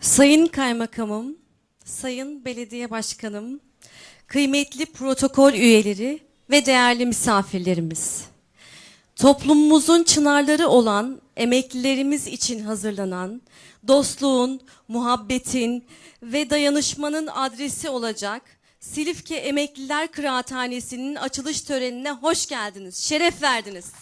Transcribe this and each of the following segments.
Sayın Kaymakamım, Sayın Belediye Başkanım, kıymetli protokol üyeleri ve değerli misafirlerimiz. Toplumumuzun çınarları olan emeklilerimiz için hazırlanan dostluğun, muhabbetin ve dayanışmanın adresi olacak Silifke Emekliler Kıraathanesi'nin açılış törenine hoş geldiniz, şeref verdiniz.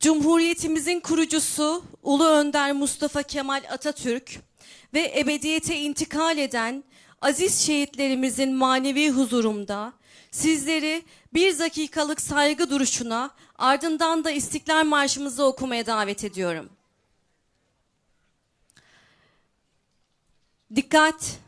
Cumhuriyetimizin kurucusu Ulu Önder Mustafa Kemal Atatürk ve ebediyete intikal eden aziz şehitlerimizin manevi huzurumda sizleri bir dakikalık saygı duruşuna ardından da İstiklal Marşımızı okumaya davet ediyorum. Dikkat!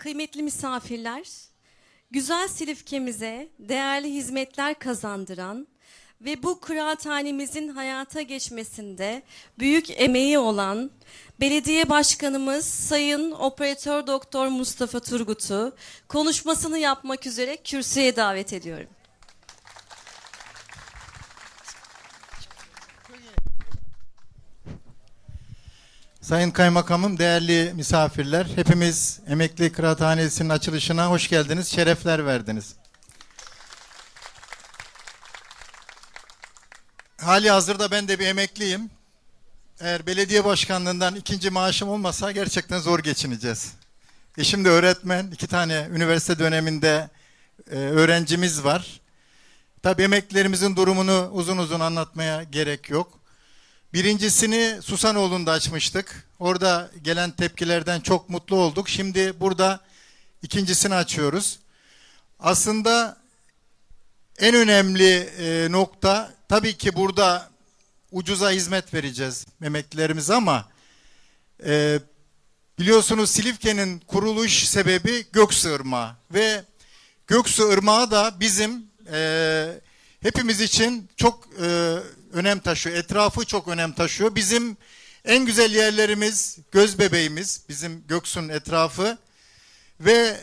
Kıymetli misafirler, güzel Silifke'mize değerli hizmetler kazandıran ve bu kıraathanemizin hayata geçmesinde büyük emeği olan Belediye Başkanımız Sayın Operatör Doktor Mustafa Turgut'u konuşmasını yapmak üzere kürsüye davet ediyorum. Sayın Kaymakamım, değerli misafirler, hepimiz Emekli Kıraathanesi'nin açılışına hoş geldiniz, şerefler verdiniz. Hali hazırda ben de bir emekliyim. Eğer belediye başkanlığından ikinci maaşım olmasa gerçekten zor geçineceğiz. Eşim de öğretmen, iki tane üniversite döneminde e, öğrencimiz var. Tabii emeklilerimizin durumunu uzun uzun anlatmaya gerek yok. Birincisini Susanoğlu'nda açmıştık. Orada gelen tepkilerden çok mutlu olduk. Şimdi burada ikincisini açıyoruz. Aslında en önemli e, nokta tabii ki burada ucuza hizmet vereceğiz emeklilerimize ama e, biliyorsunuz Silifke'nin kuruluş sebebi Göksu Irmağı ve Göksu Irmağı da bizim e, hepimiz için çok önem taşıyor. Etrafı çok önem taşıyor. Bizim en güzel yerlerimiz, göz bebeğimiz, bizim Göksu'nun etrafı ve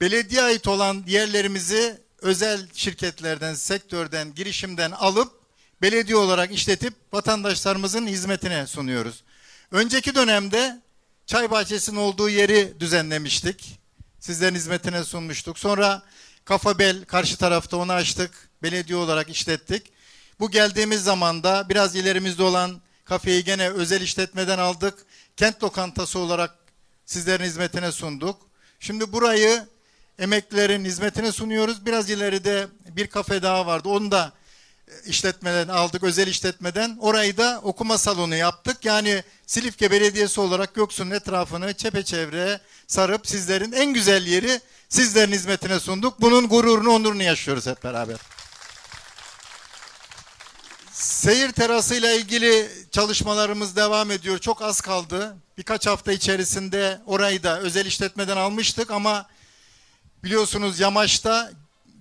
belediye ait olan yerlerimizi özel şirketlerden, sektörden, girişimden alıp belediye olarak işletip vatandaşlarımızın hizmetine sunuyoruz. Önceki dönemde çay bahçesinin olduğu yeri düzenlemiştik. Sizlerin hizmetine sunmuştuk. Sonra Kafa Bel karşı tarafta onu açtık. Belediye olarak işlettik. Bu geldiğimiz zaman da biraz ilerimizde olan kafeyi gene özel işletmeden aldık. Kent lokantası olarak sizlerin hizmetine sunduk. Şimdi burayı emeklilerin hizmetine sunuyoruz. Biraz ileride bir kafe daha vardı. Onu da işletmeden aldık, özel işletmeden. Orayı da okuma salonu yaptık. Yani Silifke Belediyesi olarak Göksu'nun etrafını çepeçevre sarıp sizlerin en güzel yeri sizlerin hizmetine sunduk. Bunun gururunu, onurunu yaşıyoruz hep beraber. Seyir terasıyla ilgili çalışmalarımız devam ediyor. Çok az kaldı. Birkaç hafta içerisinde orayı da özel işletmeden almıştık ama biliyorsunuz yamaçta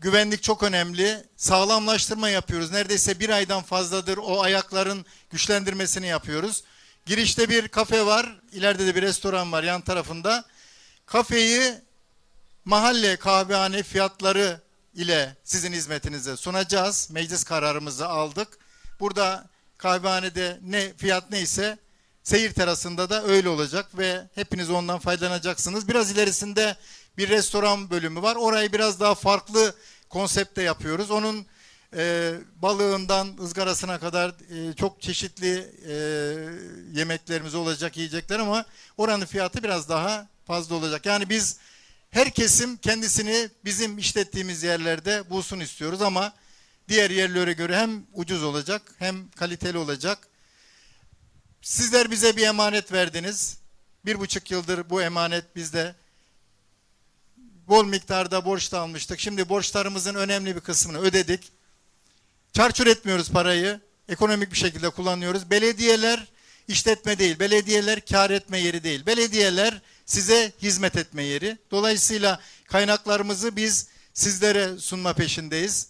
güvenlik çok önemli. Sağlamlaştırma yapıyoruz. Neredeyse bir aydan fazladır o ayakların güçlendirmesini yapıyoruz. Girişte bir kafe var. ileride de bir restoran var yan tarafında. Kafeyi mahalle kahvehane fiyatları ile sizin hizmetinize sunacağız. Meclis kararımızı aldık. Burada kahvehanede ne fiyat neyse seyir terasında da öyle olacak ve hepiniz ondan faydalanacaksınız. Biraz ilerisinde bir restoran bölümü var. Orayı biraz daha farklı konsepte yapıyoruz. Onun e, balığından ızgarasına kadar e, çok çeşitli e, yemeklerimiz olacak, yiyecekler ama oranın fiyatı biraz daha fazla olacak. Yani biz her kesim kendisini bizim işlettiğimiz yerlerde bulsun istiyoruz ama diğer yerlere göre hem ucuz olacak hem kaliteli olacak. Sizler bize bir emanet verdiniz. Bir buçuk yıldır bu emanet bizde. Bol miktarda borç da almıştık. Şimdi borçlarımızın önemli bir kısmını ödedik. Çarçur etmiyoruz parayı. Ekonomik bir şekilde kullanıyoruz. Belediyeler işletme değil. Belediyeler kar etme yeri değil. Belediyeler size hizmet etme yeri. Dolayısıyla kaynaklarımızı biz sizlere sunma peşindeyiz.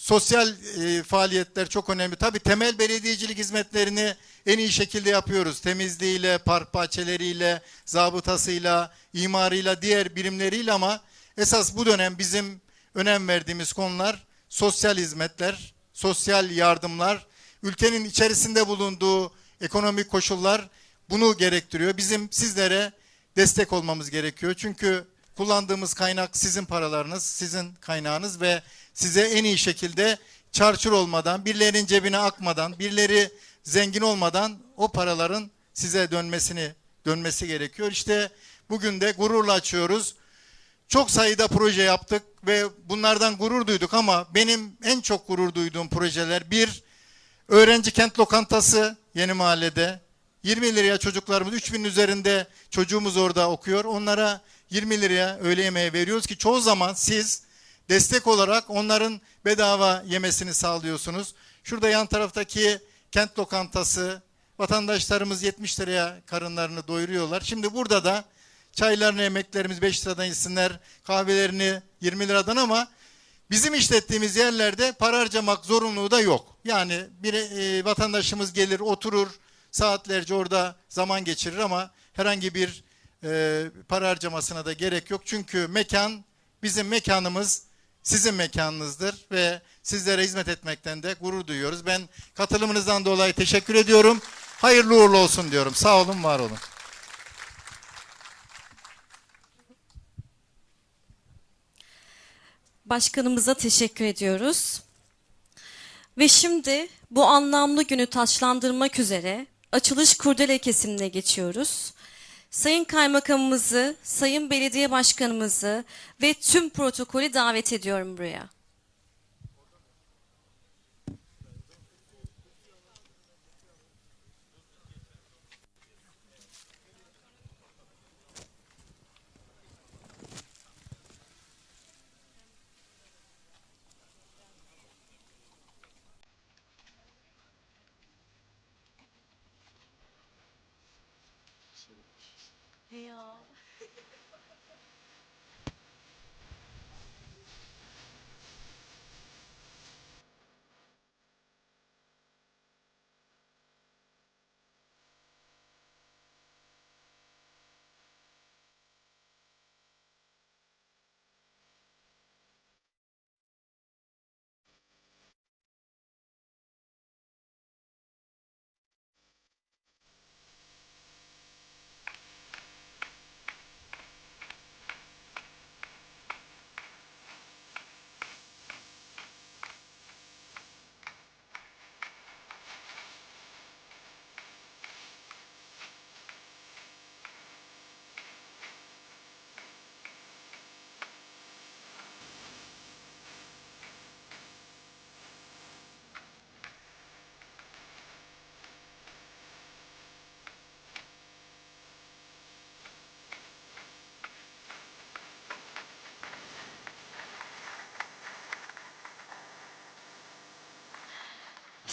Sosyal e, faaliyetler çok önemli. Tabii temel belediyecilik hizmetlerini en iyi şekilde yapıyoruz. Temizliğiyle, park bahçeleriyle, zabıtasıyla, imarıyla, diğer birimleriyle ama esas bu dönem bizim önem verdiğimiz konular sosyal hizmetler, sosyal yardımlar, ülkenin içerisinde bulunduğu ekonomik koşullar bunu gerektiriyor. Bizim sizlere destek olmamız gerekiyor. Çünkü kullandığımız kaynak sizin paralarınız, sizin kaynağınız ve size en iyi şekilde çarçur olmadan, birilerinin cebine akmadan, birileri zengin olmadan o paraların size dönmesini dönmesi gerekiyor. İşte bugün de gururla açıyoruz. Çok sayıda proje yaptık ve bunlardan gurur duyduk ama benim en çok gurur duyduğum projeler bir öğrenci kent lokantası yeni mahallede 20 liraya çocuklarımız 3000 üzerinde çocuğumuz orada okuyor. Onlara 20 liraya öğle yemeği veriyoruz ki çoğu zaman siz destek olarak onların bedava yemesini sağlıyorsunuz. Şurada yan taraftaki kent lokantası vatandaşlarımız 70 liraya karınlarını doyuruyorlar. Şimdi burada da çaylarını yemeklerimiz 5 liradan yesinler, kahvelerini 20 liradan ama bizim işlettiğimiz yerlerde para harcamak zorunluluğu da yok. Yani bir e, vatandaşımız gelir oturur saatlerce orada zaman geçirir ama herhangi bir e, para harcamasına da gerek yok. Çünkü mekan bizim mekanımız sizin mekanınızdır ve sizlere hizmet etmekten de gurur duyuyoruz. Ben katılımınızdan dolayı teşekkür ediyorum. Hayırlı uğurlu olsun diyorum. Sağ olun, var olun. Başkanımıza teşekkür ediyoruz. Ve şimdi bu anlamlı günü taçlandırmak üzere açılış kurdele kesimine geçiyoruz. Sayın Kaymakamımızı, Sayın Belediye Başkanımızı ve tüm protokolü davet ediyorum buraya. 没有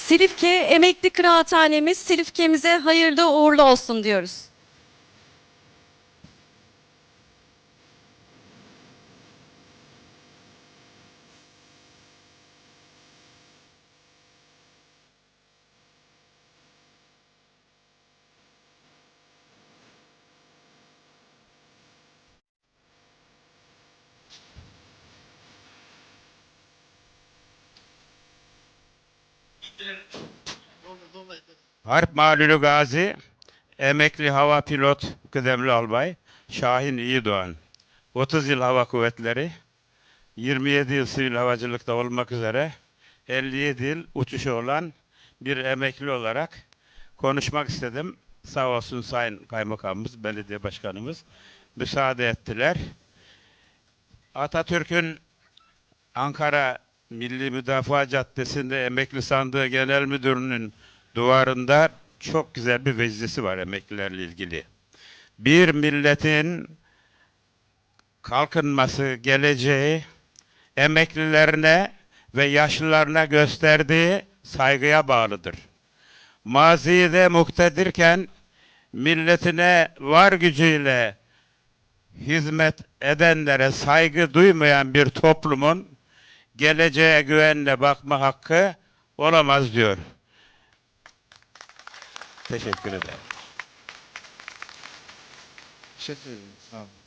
Silifke Emekli Kıraathanemiz Silifke'mize hayırlı uğurlu olsun diyoruz. Harp Malülü Gazi, emekli hava pilot kıdemli albay Şahin İyidoğan. 30 yıl hava kuvvetleri, 27 yıl sivil havacılıkta olmak üzere 57 yıl uçuşu olan bir emekli olarak konuşmak istedim. Sağ olsun Sayın Kaymakamımız, Belediye Başkanımız müsaade ettiler. Atatürk'ün Ankara Milli Müdafaa Caddesi'nde Emekli Sandığı Genel Müdürü'nün duvarında çok güzel bir vecdesi var emeklilerle ilgili. Bir milletin kalkınması, geleceği, emeklilerine ve yaşlılarına gösterdiği saygıya bağlıdır. Mazide muktedirken milletine var gücüyle hizmet edenlere saygı duymayan bir toplumun geleceğe güvenle bakma hakkı olamaz diyor. Teşekkür ederim. Teşekkür ederim. Sağ olun.